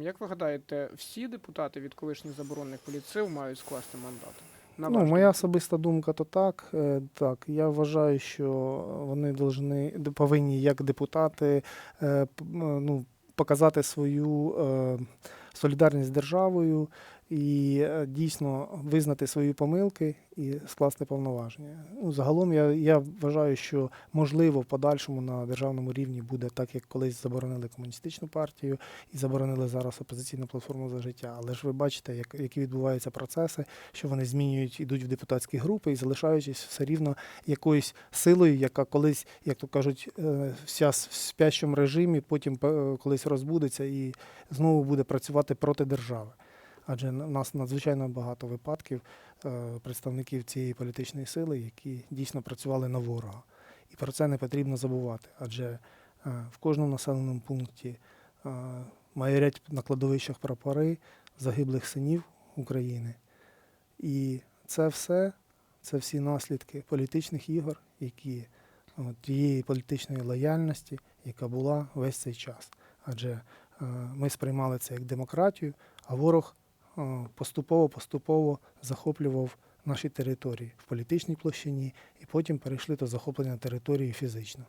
Як ви гадаєте, всі депутати від колишніх заборонених поліців мають скласти мандат? На Ну, моя особиста думка то так. Е, Так, я вважаю, що вони должны, повинні як депутати е, ну, показати свою е, солідарність з державою і е, дійсно визнати свої помилки і скласти повноваження. Ну, загалом я, я вважаю, що можливо в подальшому на державному рівні буде так, як колись заборонили комуністичну партію і заборонили зараз опозиційну платформу за життя. Але ж ви бачите, як, які відбуваються процеси що вони змінюють, ідуть в депутатські групи і залишаючись все рівно якоюсь силою, яка колись, як то кажуть, е, вся в спящому режимі, потім е, колись розбудеться і знову буде працювати проти держави. Адже в нас надзвичайно багато випадків е, представників цієї політичної сили, які дійсно працювали на ворога. І про це не потрібно забувати. Адже е, в кожному населеному пункті е, майорять на кладовищах прапори загиблих синів України. І це все, це всі наслідки політичних ігор, які тієї політичної лояльності, яка була весь цей час. Адже ми сприймали це як демократію, а ворог поступово-поступово захоплював наші території в політичній площині, і потім перейшли до захоплення території фізично.